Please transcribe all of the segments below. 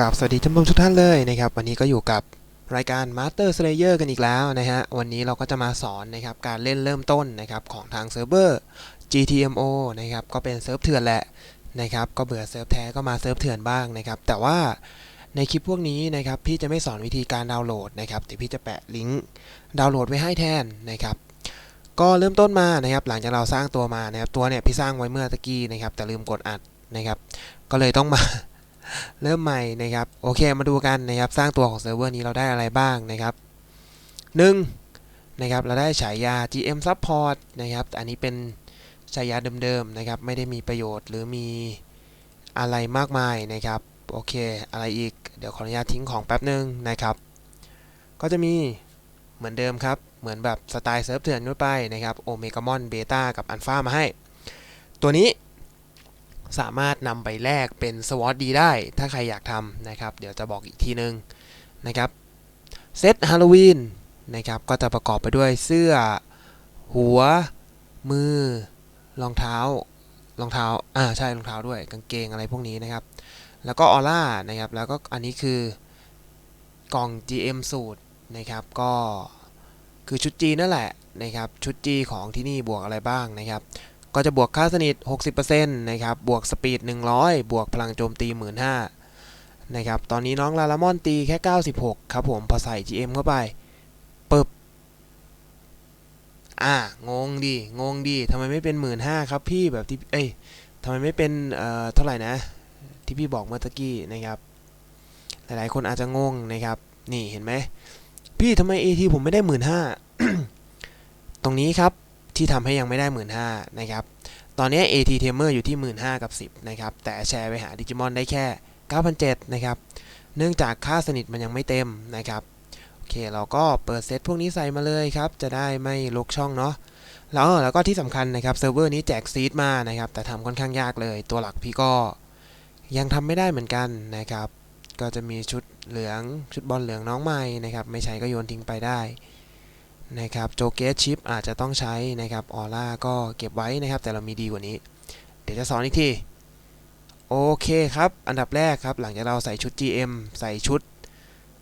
ราบสวัสดีท่านผู้ชมทุกท่านเลยนะครับวันนี้ก็อยู่กับรายการ Master Slayer กันอีกแล้วนะฮะวันนี้เราก็จะมาสอนนะครับการเล่นเริ่มต้นนะครับของทางเซิร์ฟเวอร์ GTMO นะครับก็เป็นเซิร์ฟเถื่อนแหละนะครับก็เบื่อเซิร์ฟแท้ก็มาเซิร์ฟเถื่อนบ้างนะครับแต่ว่าในคลิปพวกนี้นะครับพี่จะไม่สอนวิธีการดาวน์โหลดนะครับแต่พี่จะแปะลิงก์ดาวน์โหลดไว้ให้แทนนะครับก็เริ่มต้นมานะครับหลังจากเราสร้างตัวมานะครับตัวเนี่ยพี่สร้างไว้เมื่อตะกี้นะครับแต่ลืมกดอัดนะครับก็เลยต้องมา เริ่มใหม่นะครับโอเคมาดูกันนะครับสร้างตัวของเซิร์ฟเวอร์นี้เราได้อะไรบ้างนะครับ1นะครับเราได้ฉายา GM Support นะครับอันนี้เป็นฉายาเดิมๆนะครับไม่ได้มีประโยชน์หรือมีอะไรมากมายนะครับโอเคอะไรอีกเดี๋ยวขออนุญาตทิ้งของแป๊บนึงนะครับ ก็จะมีเหมือนเดิมครับ เหมือนแบบสไตล์เซิร์ฟเถื่อนทั่วไปนะครับโอเมกามอนเบต้ากับอัลฟามาให้ ตัวนี้ สามารถนำไปแลกเป็นสวอตดีได้ ถ้าใครอยากทำนะครับ เดี๋ยวจะบอกอีกทีนึงนะครับเซตฮาโลวีนนะครับก็จะประกอบไปด้วยเสื้อ หัว มือ รองเท้ารองเท้าอ่าใช่รองเท้าด้วยกางเกงอะไรพวกนี้นะครับ แล้วก็ออร่านะครับแล้วก็อันนี้คือกล่อง GM สูตรนะครับก็คือชุดจีนั่นแหละนะครับชุดจีของที่นี่บวกอะไรบ้างนะครับ ก็จะบวกค่าสนิท 60%นะครับ บวกสปีด 100 บวกพลังโจมตี 15,000นะครับ ตอนนี้น้องลาลามอนตีแค่ 96 ครับผม พอใส่ GM เข้าไปปึ๊บ อ่า งงดี งงดี ทำไมไม่เป็น 15,000ครับพี่ แบบที่ เอ้ยทำไมไม่เป็น เอ่อ เท่าไหร่นะ ที่พี่บอกเมื่อตะกี้นะครับ หลายๆ คนอาจจะงงนะครับ นี่เห็นไหม พี่ทำไม AT ผมไม่ได้ 15,000ตรงนี้ครับ ที่ทำให้ยังไม่ได้ 15,000นะครับ ตอนนี้ AT Tamer อยู่ที่ 15,000กับ10นะครับ แต่แชร์ไปหาดิจิมอนได้แค่9,700นะครับ เนื่องจากค่าสนิทมันยังไม่เต็มนะครับ โอเค เราก็เปิดเซตพวกนี้ใส่มาเลยครับ จะได้ไม่ลกช่องเนาะ แล้วแล้วก็ที่สำคัญนะครับเซิร์ฟเวอร์นี้แจกซีดมานะครับ แต่ทำค่อนข้างยากเลย ตัวหลักพี่ก็ยังทำไม่ได้เหมือนกันนะครับ ก็จะมีชุดเหลืองชุดบอลเหลืองน้องใหม่นะครับ ไม่ใช้ก็โยนทิ้งไปได้ นะครับโจเกสชิปอาจจะต้องใช้นะครับออร่าก็เก็บไว้นะครับแต่เรามีดีกว่านี้ เดี๋ยวจะสอนอีกทีโอเคครับ อันดับแรกครับ หลังจากเราใส่ชุด GM ใส่ชุด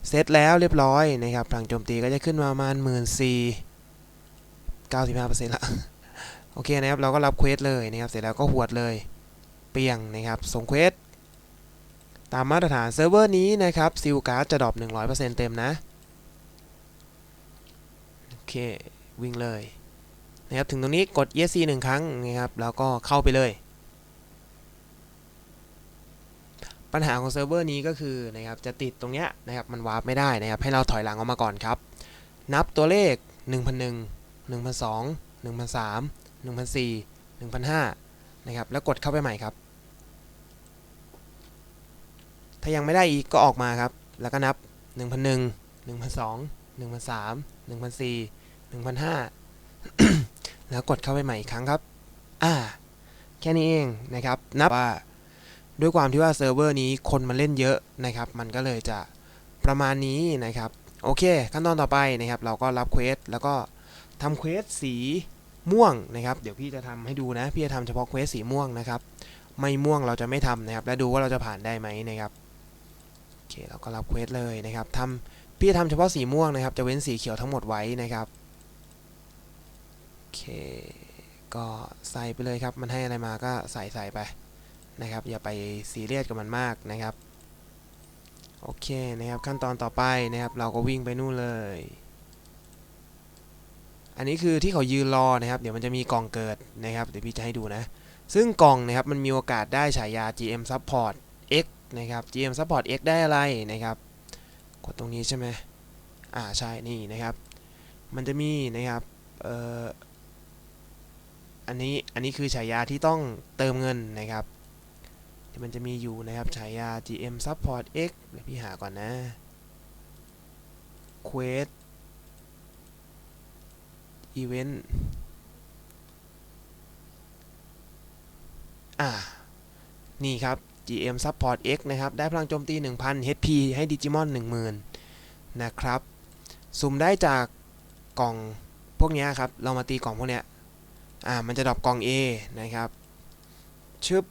เซตแล้วเรียบร้อยนะครับพลังโจมตีก็จะขึ้นมาประมาณหมื่นสี่เก้าสิบห้าเปอร์เซ็นต์ละโอเคนะครับเราก็รับเควสเลยนะครับเสร็จแล้วก็หวดเลยเปียงนะครับส่งเควสตามมาตรฐานเซิร์ฟเวอร์นี้นะครับซิลการ์ดจะดรอป100%เต็มนะ เค วิ่งเลยนะครับถึงตรงนี้กด ESC หนึ่งครั้งนะครับแล้วก็เข้าไปเลย ปัญหาของเซิร์ฟเวอร์นี้ก็คือนะครับจะติดตรงเนี้ยนะครับมันวาร์ปไม่ได้นะครับให้เราถอยหลังออกมาก่อนครับ นับตัวเลข 1,001 1,002 1,003 1,004 1,005นะครับแล้วกดเข้าไปใหม่ครับ ถ้ายังไม่ได้อีกก็ออกมาครับ แล้วก็นับ 1,001 1,002 1,003 1,004 1,500 แล้วกดเข้าไปใหม่อีกครั้งครับ อ่า แค่นี้เองนะครับ นับว่าด้วยความที่ว่าเซิร์ฟเวอร์นี้คนมาเล่นเยอะนะครับ มันก็เลยจะประมาณนี้นะครับ โอเค ขั้นตอนต่อไปนะครับ เราก็รับเควสแล้วก็ทำเควสสีม่วงนะครับ เดี๋ยวพี่จะทำให้ดูนะ พี่จะทำเฉพาะเควสสีม่วงนะครับ ไม่ม่วงเราจะไม่ทำนะครับ แล้วดูว่าเราจะผ่านได้ไหมนะครับ โอเค เราก็รับเควสเลยนะครับทำพี่จะทำเฉพาะสีม่วงนะครับ จะเว้นสีเขียวทั้งหมดไว้นะครับ เค ก็ใส่ไปเลยครับ มันให้อะไรมาก็ใส่ใส่ไปนะครับ อย่าไปซีเรียสกับมันมากนะครับ โอเคนะครับขั้นตอนต่อไปนะครับ เราก็วิ่งไปนู่นเลย อันนี้คือที่เขายืนรอนะครับ เดี๋ยวมันจะมีกล่องเกิดนะครับ เดี๋ยวพี่จะให้ดูนะ ซึ่งกล่องนะครับมันมีโอกาสได้ฉายา GM Support X นะครับ GM Support X ได้อะไรนะครับ กดตรงนี้ใช่ไหมอ่าใช่นี่นะครับ มันจะมีนะครับ เอ่อ อันนี้อันนี้คือฉายาที่ต้องเติมเงินนะครับที่มันจะมีอยู่นะครับฉายา GM Support X เดี๋ยวพี่หาก่อนนะ Quest Event อ่า นี่ครับ GM Support X นะครับ ได้พลังโจมตี 1000 HP ให้ดิจิมอน 10,000 นะครับ สุ่มได้จากกล่องพวกนี้ครับ เรามาตีกล่องพวกเนี้ย อ่ามันจะดรอปกล่อง A นะครับชึบ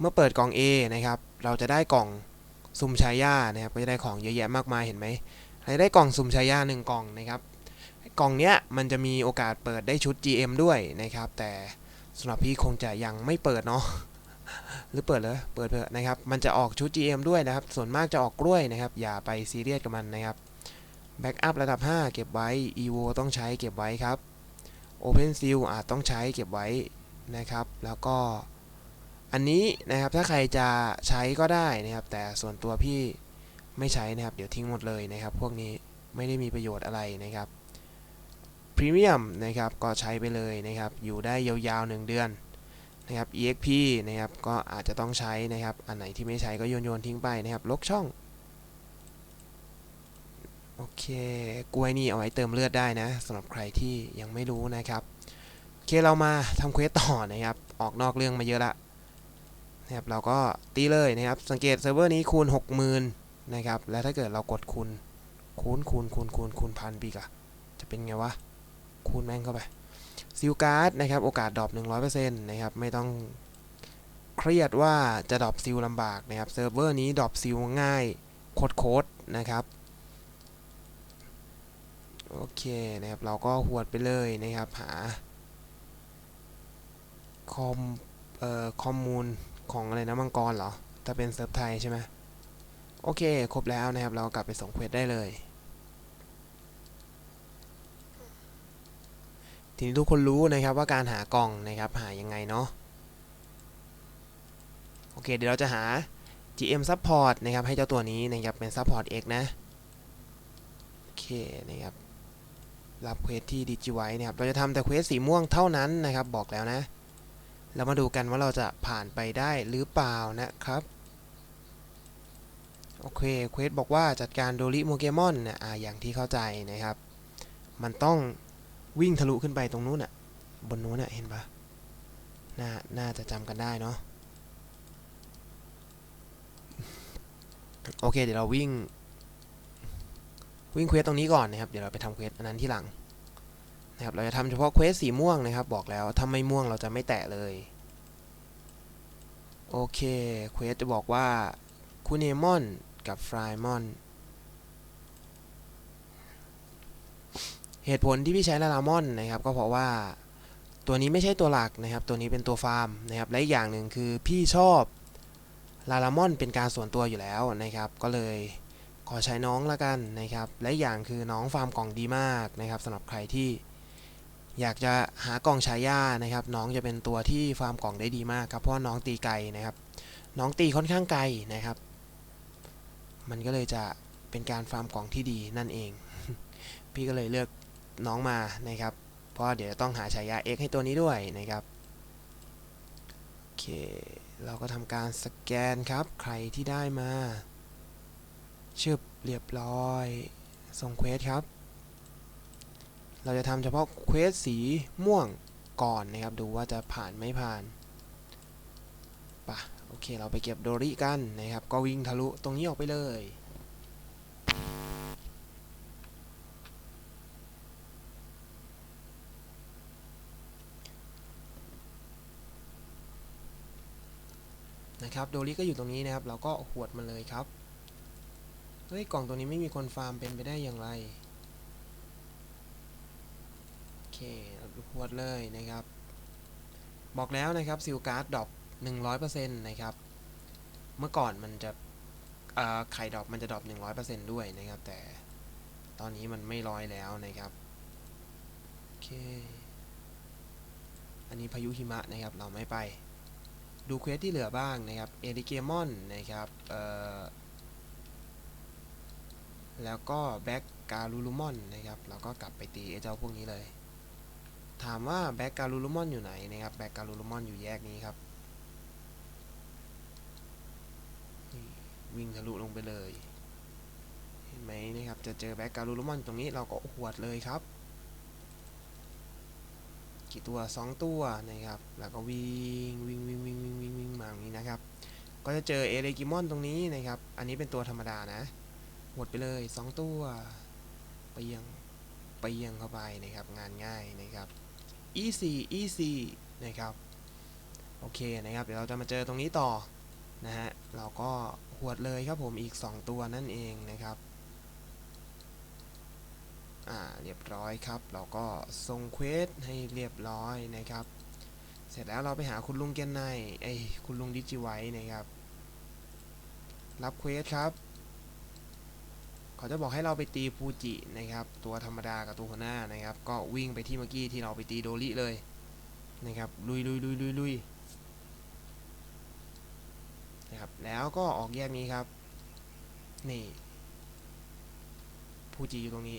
เมื่อเปิดกล่อง A นะครับ เราจะได้กล่องสุ่มชายานะครับก็จะได้ของเยอะแยะมากมายเห็นไหมใครได้กล่องสุ่มชายาหนึ่งกล่องนะครับ กล่องเนี้ยมันจะมีโอกาสเปิดได้ชุด GM ด้วยนะครับ แต่สำหรับพี่คงจะยังไม่เปิดเนาะหรือเปิดเลยเปิดเถอะนะครับ มันจะออกชุด GM ด้วยนะครับ ส่วนมากจะออกกล้วยนะครับ อย่าไปซีเรียสกับมันนะครับแบ็กอัพระดับ 5 เก็บไว้ EVO ต้องใช้เก็บไว้ครับ Open Seal อาจต้องใช้เก็บไว้นะครับ แล้วก็อันนี้นะครับถ้าใครจะใช้ก็ได้นะครับ แต่ส่วนตัวพี่ไม่ใช้นะครับ เดี๋ยวทิ้งหมดเลยนะครับ พวกนี้ไม่ได้มีประโยชน์อะไรนะครับพรีเมียมนะครับก็ใช้ไปเลยนะครับ อยู่ได้ยาวๆ 1 เดือนนะครับ EXP นะครับก็อาจจะต้องใช้นะครับ อันไหนที่ไม่ใช้ก็โยนโยนๆทิ้งไปนะครับ ลกช่อง เค กล้วยนี่เอาไว้เติมเลือดได้นะสำหรับใครที่ยังไม่รู้นะครับโอเคเรามาทำเควสต่อนะครับ ออกนอกเรื่องมาเยอะละนะครับเราก็ตีเลยนะครับ สังเกตเซิร์ฟเวอร์นี้คูณ 60,000นะครับ แล้วถ้าเกิดเรากดคูณคูณคูณคูณคูณคูณพันปีกอะจะเป็นไงวะ คูณแม่งเข้าไปซิลการ์ดนะครับ โอกาสดรอป100%นะครับ ไม่ต้องเครียดว่าจะดรอปซิลลำบากนะครับ เซิร์ฟเวอร์นี้ดรอปซิลง่ายโคตรๆนะครับ โอเคนะครับ เราก็หวดไปเลยนะครับ หาคอมเอ่อข้อมูลของอะไรนะมังกรเหรอ ถ้าเป็นเซิร์ฟไทยใช่ไหมโอเค ครบแล้วนะครับ เรากลับไปส่งเควสได้เลย ทีนี้ทุกคนรู้นะครับว่าการหากล่องนะครับ หายังไงเนาะ โอเค เดี๋ยวเราจะหา GM Support นะครับ ให้เจ้าตัวนี้นะครับ เป็น Support X นะ โอเคนะครับ รับเควสที่ดิจิไว้นะครับ เราจะทำแต่เควสสีม่วงเท่านั้นนะครับ บอกแล้วนะ เรามาดูกันว่าเราจะผ่านไปได้หรือเปล่านะครับ โอเค เควสบอกว่าจัดการโดริโมเกมอนนะอ่าอย่างที่เข้าใจนะครับ มันต้องวิ่งทะลุขึ้นไปตรงนู้นอะบนนู้นอะเห็นปะน่า น่าจะจำกันได้เนาะ โอเค เดี๋ยวเราวิ่ง วิ่งเควสตรงนี้ก่อนนะครับ เดี๋ยวเราไปทำเควสอันนั้นที่หลังนะครับ เราจะทำเฉพาะเควสสีม่วงนะครับ บอกแล้วถ้าไม่ม่วงเราจะไม่แตะเลย โอเค เควสจะบอกว่าคูเนมอนกับฟรายมอน เหตุผลที่พี่ใช้ลาลามอนนะครับ ก็เพราะว่าตัวนี้ไม่ใช่ตัวหลักนะครับ ตัวนี้เป็นตัวฟาร์มนะครับ และอีกอย่างหนึ่งคือพี่ชอบลาลามอนเป็นการส่วนตัวอยู่แล้วนะครับ ก็เลย อใช้น้องละกันนะครับ และอย่างคือน้องฟาร์มกล่องดีมากนะครับสำหรับใครที่อยากจะหากล่องฉายานะครับ น้องจะเป็นตัวที่ฟาร์มกล่องได้ดีมากครับเพราะน้องตีไกลนะครับ น้องตีค่อนข้างไกลนะครับ มันก็เลยจะเป็นการฟาร์มกล่องที่ดีนั่นเอง พี่ก็เลยเลือกน้องมานะครับ เพราะเดี๋ยวจะต้องหาฉายา X ให้ตัวนี้ด้วยนะครับโอเค เราก็ทำการสแกนครับ ใครที่ได้มา ชึบเรียบร้อย ส่งเควสครับ เราจะทำเฉพาะเควสสีม่วงก่อนนะครับ ดูว่าจะผ่านไม่ผ่านปะโอเค เราไปเก็บโดริกันนะครับ ก็วิ่งทะลุตรงนี้ออกไปเลยนะครับโดริก็อยู่ตรงนี้นะครับ เราก็หวดมันเลยครับ เฮ้ย กล่องตัวนี้ไม่มีคนฟาร์มเป็นไปได้อย่างไร โอเคเราหวดเลยนะครับ บอกแล้วนะครับซิลการ์ดดรอป100%นะครับ เมื่อก่อนมันจะไข่ดรอปมันจะดรอป100%ด้วยนะครับ แต่ตอนนี้มันไม่ร้อยแล้วนะครับ โอเค อันนี้พายุหิมะนะครับ เราไม่ไป ดูเควสที่เหลือบ้างนะครับ เอริเกมอนนะครับ เอ่อ แล้วก็แบ็กการูลูมอนนะครับเราก็กลับไปตีไอ้เจ้าพวกนี้เลย ถามว่าแบ็กการูลูมอนอยู่ไหนนะครับแบ็กการูลูมอนอยู่แยกนี้ครับวิ่งทะลุลงไปเลยเห็นไหมนะครับจะเจอแบ็กการูลูมอนตรงนี้เราก็หวดเลยครับ กี่ตัว 2 ตัวนะครับ แล้วก็วิ่งวิ่งวิ่งวิ่งวิ่งวิ่งวิ่งมาอย่างนี้นะครับ ก็จะเจอเอเรกิมอนตรงนี้นะครับ อันนี้เป็นตัวธรรมดานะ หมดไปเลย 2 ตัวไปยังไปยังเข้าไปนะครับ งานง่ายนะครับ easy easy นะครับ โอเคนะครับ เดี๋ยวเราจะมาเจอตรงนี้ต่อนะฮะ เราก็หวดเลยครับผมอีก 2 ตัวนั่นเองนะครับ อ่า เรียบร้อยครับ เราก็ส่งเควสให้เรียบร้อยนะครับ เสร็จแล้วเราไปหาคุณลุงเกนไนไอคุณลุงดิจิไว้นะครับ รับเควสครับ เขาจะบอกให้เราไปตีฟูจินะครับ ตัวธรรมดากับตัวหัวหน้านะครับ ก็วิ่งไปที่เมื่อกี้ที่เราไปตีโดริเลยนะครับ ลุยลุยลุยลุยลุยนะครับ แล้วก็ออกแยกนี้ครับ นี่ฟูจิอยู่ตรงนี้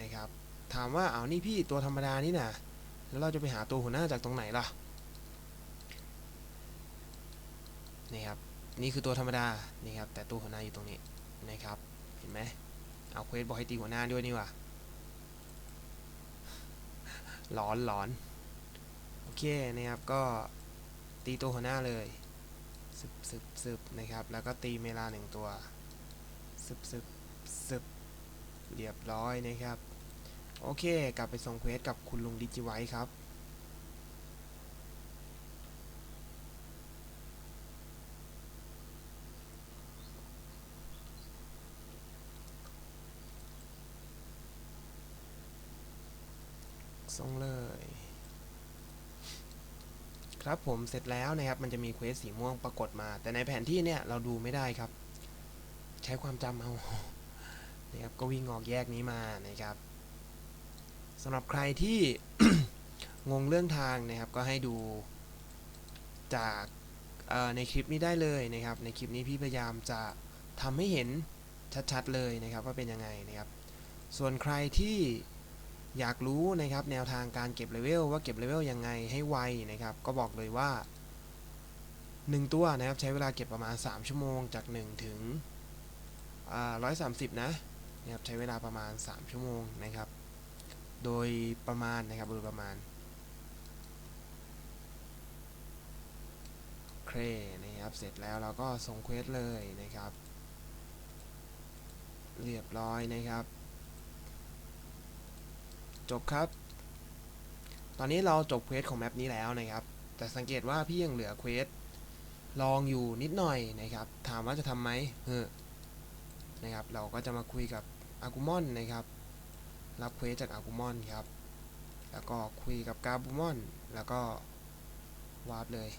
นะครับ ถามว่าเอานี่พี่ตัวธรรมดานี่นะแล้วเราจะไปหาตัวหัวหน้าจากตรงไหนล่ะนี่ครับ นี่คือตัวธรรมดา นี่ครับ แต่ตัวหัวหน้าอยู่ตรงนี้ นะครับ เห็นไหม เอาเควสบอกให้ตีหัวหน้าด้วยนี่ว่ะหลอนหลอนโอเคนะครับก็ตีตัวหัวหน้าเลยซึบซึบซึบนะครับ แล้วก็ตีเมลาหนึ่งตัวซึบซึบซึบเรียบร้อยนะครับ โอเค กลับไปส่งเควสกับคุณลุงดิจิไว้ครับ ส่งเลย ครับผมเสร็จแล้วนะครับ มันจะมีเควสสีม่วงปรากฏมา แต่ในแผนที่เนี่ยเราดูไม่ได้ครับ ใช้ความจำเอานะครับก็วิ่งออกแยกนี้มานะครับสำหรับใครที่งงเรื่องทางนะครับ ก็ให้ดูจากในคลิปนี้ได้เลยนะครับ ในคลิปนี้พี่พยายามจะทำให้เห็นชัดๆเลยนะครับ ว่าเป็นยังไงนะครับ ส่วนใครที่ อยากรู้นะครับแนวทางการเก็บเลเวลว่าเก็บเลเวลยังไงให้ไวนะครับก็บอกเลยว่า 1 ตัวนะครับใช้เวลาเก็บประมาณ 3 ชั่วโมงจาก 1 ถึงร้อยสามสิบนะนะครับใช้เวลาประมาณ 3 ชั่วโมงนะครับ โดยประมาณนะครับโดยประมาณโอเคนะครับเสร็จแล้วเราก็ส่งเควสเลยนะครับ เรียบร้อยนะครับ จบครับ ตอนนี้เราจบเควสของแมปนี้แล้วนะครับ แต่สังเกตว่าพี่ยังเหลือเควสลองอยู่นิดหน่อยนะครับ ถามว่าจะทำไหมเฮ้อนะครับ เราก็จะมาคุยกับอากุมอนนะครับ รับเควสจากอากุมอนครับ แล้วก็คุยกับกาบูมอน แล้วก็วาร์ปเลย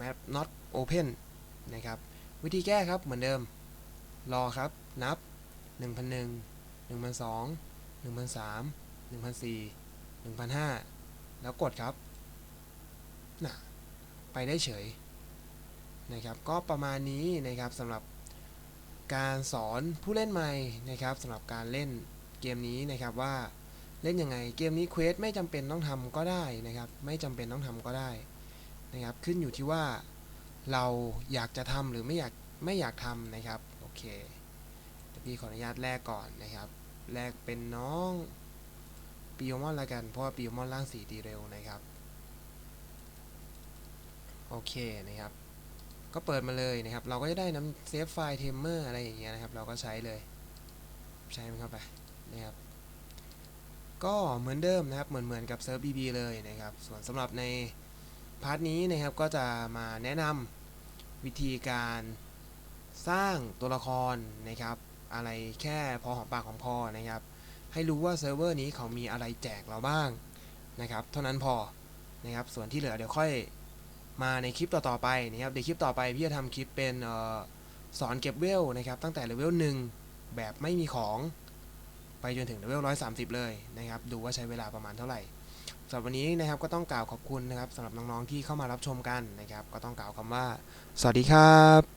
map not open นะครับ วิธีแก้ครับเหมือนเดิม รอครับ นับ 1,001 1,002 1,003 1,004 1,005แล้วกดครับน่ะไปได้เฉยนะครับก็ประมาณนี้นะครับสำหรับการสอนผู้เล่นใหม่นะครับสำหรับการเล่นเกมนี้นะครับว่าเล่นยังไงเกมนี้เควสไม่จำเป็นต้องทำก็ได้นะครับ ไม่จำเป็นต้องทำก็ได้นะครับ ขึ้นอยู่ที่ว่าเราอยากจะทำหรือไม่อยากไม่อยากทำนะครับ โอเคเดี๋ยวพี่ขออนุญาตแลกก่อนนะครับแลกเป็นน้อง ปิโอมอนละกัน เพราะว่าปิโอมอนล่างสีตีเร็วนะครับ โอเคนะครับ ก็เปิดมาเลยนะครับ เราก็จะได้น้ำเซฟไฟล์เทมเมอร์อะไรอย่างเงี้ยนะครับ เราก็ใช้เลย ใช้มันเข้าไปนะครับ ก็เหมือนเดิมนะครับ เหมือนเหมือนกับเซิร์ฟบีบีเลยนะครับ ส่วนสำหรับในพาร์ทนี้นะครับ ก็จะมาแนะนำวิธีการสร้างตัวละครนะครับ อะไรแค่พอหอมปากหอมคอนะครับ ให้รู้ว่าเซิร์ฟเวอร์นี้เขามีอะไรแจกเราบ้างนะครับ เท่านั้นพอนะครับส่วนที่เหลือเดี๋ยวค่อยมาในคลิปต่อๆไปนะครับเดี๋ยวคลิปต่อไปพี่จะทำคลิปเป็นออสอนเก็บเวลนะครับ ตั้งแต่เลเวล1แบบไม่มีของไปจนถึงเลเวล130เลยนะครับ ดูว่าใช้เวลาประมาณเท่าไหร่สำหรับวันนี้นะครับก็ต้องกล่าวขอบคุณนะครับสำหรับน้องๆที่เข้ามารับชมกันนะครับ ก็ต้องกล่าวคำว่า สวัสดีครับ